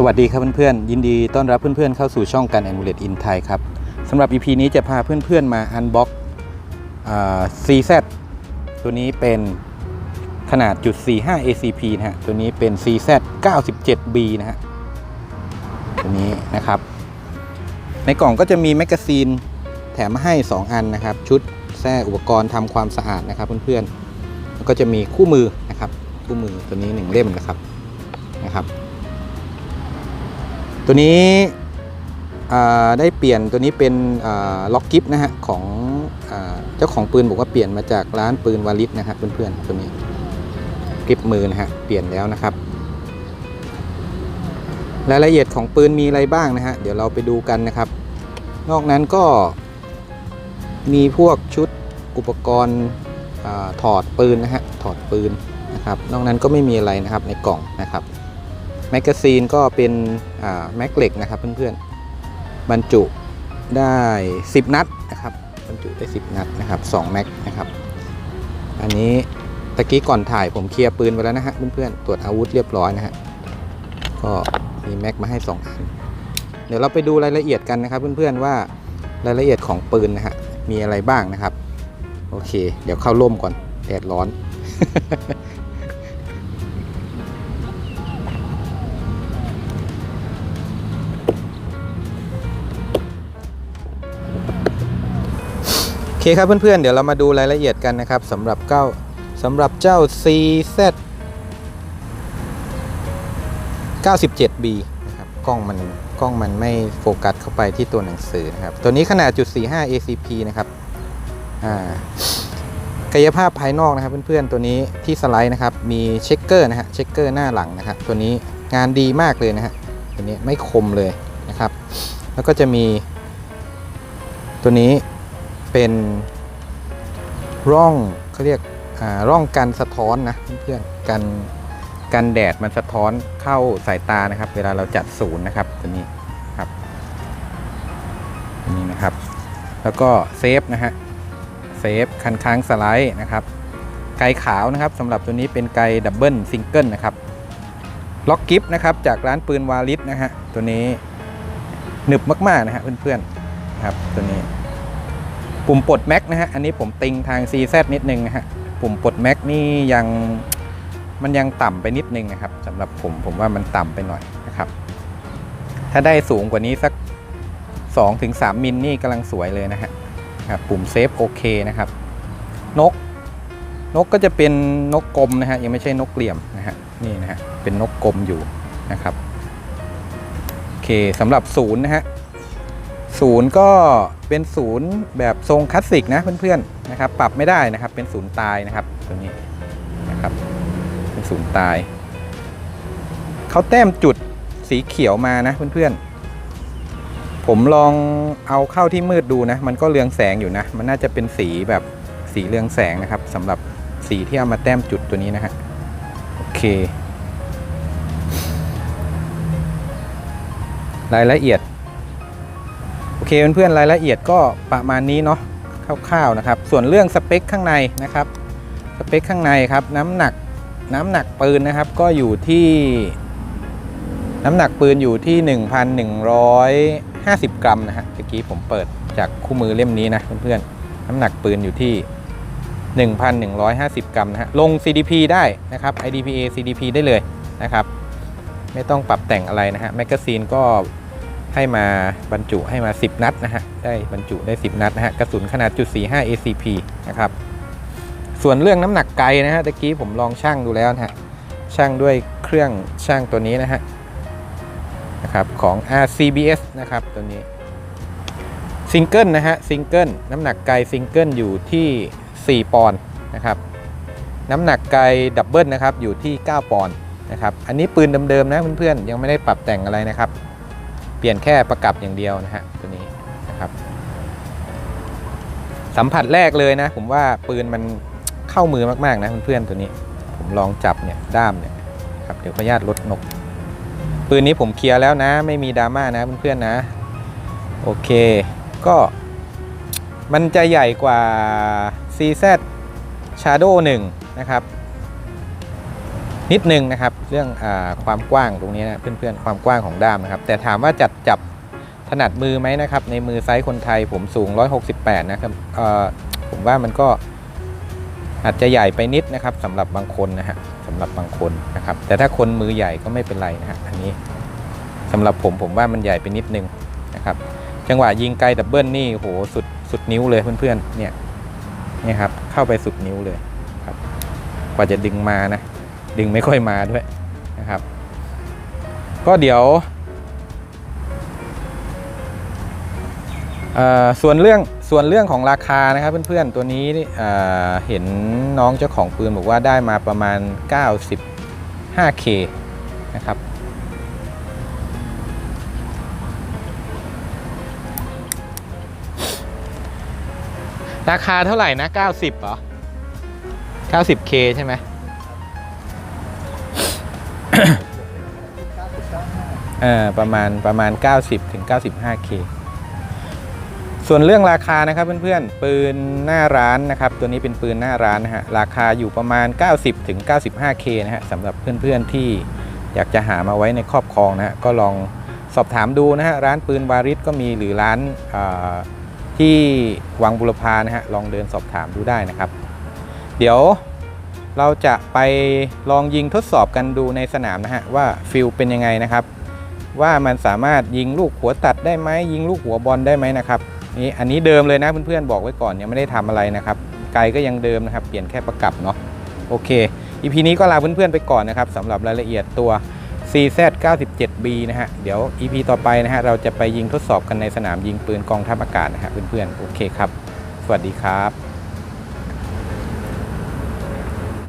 สวัสดีครับเพื่อนๆ ยินดีต้อนรับเพื่อนๆ เข้าสู่ช่องการแอ u ูเลตอินไทยครับสำหรับ EP นี้จะพาเพื่อนๆ มาอันบ็อกซีแซตัวนี้เป็นขนาดจุด45 ACP นะฮะ ตัวนี้เป็น CZ 97B นะฮะ ตัวนี้นะครับ ในกล่องก็จะมีแมกกาซีนแถมมาให้ 2 อันนะครับ ชุดแท้อุปกรณ์ทำความสะอาดนะครับเพื่อนๆ แล้วก็จะมีคู่มือนะครับ คู่มือตัวนี้ 1 เล่มนะครับนะครับ ตัวนี้ได้เปลี่ยนตัวนี้เป็นล็อกกิฟนะฮะของเจ้าของปืนบอกว่าเปลี่ยนมาจากร้านปืนวาลิสนะฮะเพื่อนๆตัวนี้กิฟมือนะฮะเปลี่ยนแล้วนะครับรายละเอียดของปืนมีอะไรบ้างนะฮะเดี๋ยวเราไปดูกันนะครับ นอกนั้นก็มีพวกชุดอุปกรณ์อถอดปืนนะฮะถอดปืนนะครับ นอกนั้นก็ไม่มีอะไรนะครับในกล่องนะครับ แมกกาซีนก็เป็นแม็กเหล็กนะครับเพื่อนๆบรรจุได้ 10 นัดนะครับบรรจุได้ 10 นัดนะครับ2แม็กนะครับ อันนี้ตะกี้ก่อนถ่ายผมเคลียร์ปืนไปแล้วนะฮะเพื่อนๆตรวจอาวุธเรียบร้อยนะฮะก็มีแม็กมาให้ 2 อัน เดี๋ยวเราไปดูรายละเอียดกันนะครับเพื่อนๆว่ารายละเอียดของปืนนะฮะมีอะไรบ้างนะครับ โอเค เดี๋ยวเข้าร่มก่อนแดดร้อน คครับเพื่อนๆ เดี๋ยวเรามาดูรายละเอียดกันนะครับสำหรับเก้าสำหรับเจ้า CZ 97B นะครับกล้องมันกล้องมันไม่โฟกัสเข้าไปที่ตัวหนังสือนะครับ ตัวนี้ขนาดจุด45 ACP นะครับกายภาพภายนอกนะครับเพื่อนๆ ตัวนี้ที่สไลด์นะครับมีเช็คเกอร์นะฮะเช็คเกอร์หน้าหลังนะครับตัวนี้งานดีมากเลยนะฮะตัวนี้ไม่คมเลยนะครับ แล้วก็จะมีตัวนี้ เป็นร่องเขาเรียกอ่าร่องกันสะท้อนนะเพื่อนๆกันกันแดดมันสะท้อนเข้าสายตานะครับ เวลาเราจัดศูนย์นะครับตัวนี้ครับตัวนี้นะครับ แล้วก็เซฟนะฮะเซฟคันค้างสไลด์นะครับ ไกขาวนะครับสำหรับตัวนี้เป็นไกดับเบิลซิงเกิลนะครับล็อกกิฟนะครับจากร้านปืนวาลิสนะฮะตัวนี้หนึบมากๆนะฮะเพื่อนๆนครับตัวนี้ ปุ่มปลดแม็กนะฮะ อันนี้ผมติงทาง CZ นิดนึงนะฮะ ปุ่มปลดแม็กนี่ยังมันยังต่ำไปนิดนึงนะครับสำหรับผมผมว่ามันต่ำไปหน่อยนะครับ ถ้าได้สูงกว่านี้สัก 2-3มิลนี่กำลังสวยเลยนะฮะครับปุ่มเซฟโอเคนะครับ นก นกก็จะเป็นนกกลมนะฮะยังไม่ใช่นกเหลี่ยมนะฮะนี่นะฮะเป็นนกกลมอยู่นะครับโอเคสำหรับศูนย์นะฮะ ศูนย์ก็เป็นศูนย์แบบทรงคลาสสิกนะเพื่อนๆนะครับ ปรับไม่ได้นะครับ เป็นศูนย์ตายนะครับตัวนี้นะครับ เป็นศูนย์ตายเขาแต้มจุดสีเขียวมานะเพื่อนๆ ผมลองเอาเข้าที่มืดดูนะ มันก็เรืองแสงอยู่นะ มันน่าจะเป็นสีแบบสีเรืองแสงนะครับสำหรับสีที่เอามาแต้มจุดตัวนี้นะฮะโอเค รายละเอียด เคเพื่อนๆรายละเอียดก็ประมาณนี้เนาะคร่าวๆนะครับ ส่วนเรื่องสเปคข้างในนะครับสเปคข้างในครับน้ำหนักน้ำหนักปืนนะครับก็อยู่ที่ น้ำหนักปืนอยู่ที่ 1,150 กรัมนะฮะเมื่อกี้ผมเปิดจากคู่มือเล่มนี้นะเพื่อนๆน้ำหนักปืนอยู่ที่ 1,150 กรัมนะฮะลง CDP ได้นะครับ IDPA CDP ได้เลยนะครับ ไม่ต้องปรับแต่งอะไรนะฮะแมกกาซีนก็ ให้มาบรรจุให้มา 10 นัดนะฮะได้บรรจุได้ 10 นัดนะฮะกระสุนขนาดจุด45 ACP นะครับส่วนเรื่องน้ำหนักไกลนะฮะตะกี้ผมลองช่างดูแล้วนะฮะช่างด้วยเครื่องช่างตัวนี้นะฮะนะครับของ RCBS นะครับตัวนี้ซิงเกิลนะฮะซิงเกิลน้ำหนักไกลซิงเกิลอยู่ที่ 4 ปอนด์นะครับน้ำหนักไกลดับเบิลนะครับอยู่ที่ 9 ปอนด์นะครับอันนี้ปืนเดิมๆนะเพื่อนๆยังไม่ได้ปรับแต่งอะไรนะครับ เปลี่ยนแค่ประกับอย่างเดียวนะฮะตัวนี้นะครับ สัมผัสแรกเลยนะ ผมว่าปืนมันเข้ามือมากๆนะเพื่อนๆตัวนี้ ผมลองจับเนี่ยด้ามเนี่ยครับเดี๋ยวขออนุญาตลดนก ปืนนี้ผมเคลียร์แล้วนะ ไม่มีดราม่านะเพื่อนๆนะ โอเค ก็มันจะใหญ่กว่า CZ Shadow 1 นะครับ นิดนึงนะครับ เรื่องอความกว้างตรงนี้นะเพื่อนๆความกว้างของด้ามนะครับ แต่ถามว่าจัดจับถนัดมือไหมนะครับ ในมือไซส์คนไทยผมสูง 168 นะครับผมว่ามันก็อาจจะใหญ่ไปนิดนะครับสำหรับบางคนนะฮะสำหรับบางคนนะครับ แต่ถ้าคนมือใหญ่ก็ไม่เป็นไรนะฮะอันนี้สำหรับผมผมว่ามันใหญ่ไปนิดนึงนะครับ จังหวะยิงไกลดับเบิลนี่โหสุดสุดนิ้วเลยเพื่อนๆเนี่ยนี่ครับเข้าไปสุดนิ้วเลยครับ กว่าจะดึงมานะ ดึงไม่ค่อยมาด้วยนะครับ ก็เดี๋ยว ส่วนเรื่องส่วนเรื่องของราคานะครับเพื่อนๆตัวนี้เเห็นน้องเจ้าของปืนบอกว่าได้มาประมาณ 95K นะครับราคาเท่าไหร่นะ 90เหรอ 90K ใช่ไหม เออประมาณประมาณ 90ถึง 95K ส่วนเรื่องราคานะครับเพื่อนๆ ปืนหน้าร้านนะครับ ตัวนี้เป็นปืนหน้าร้านนะฮะราคาอยู่ประมาณ 90ถึง 95K นะฮะสำหรับเพื่อนๆที่อยากจะหามาไว้ในครอบครองนะฮะก็ลองสอบถามดูนะฮะร้านปืนวาริสก็มีหรือร้านที่วังบุรพานะฮะลองเดินสอบถามดูได้นะครับ เดี๋ยว เราจะไปลองยิงทดสอบกันดูในสนามนะฮะว่าฟิลเป็นยังไงนะครับ ว่ามันสามารถยิงลูกหัวตัดได้ไหมยิงลูกหัวบอลได้ไหมนะครับนี่อันนี้เดิมเลยนะเพื่อนๆบอกไว้ก่อนยังไม่ได้ทำอะไรนะครับไกลก็ยังเดิมนะครับ เปลี่ยนแค่ประกับเนาะโอเคอีพีนี้ก็ลาเพื่อนๆไปก่อนนะครับสำหรับรายละเอียดตัว CZ 97B นะฮะเดี๋ยว EP ต่อไปนะฮะเราจะไปยิงทดสอบกันในสนามยิงปืนกองทัพอากาศนะฮะเพื่อนๆโอเคครับ สวัสดีครับ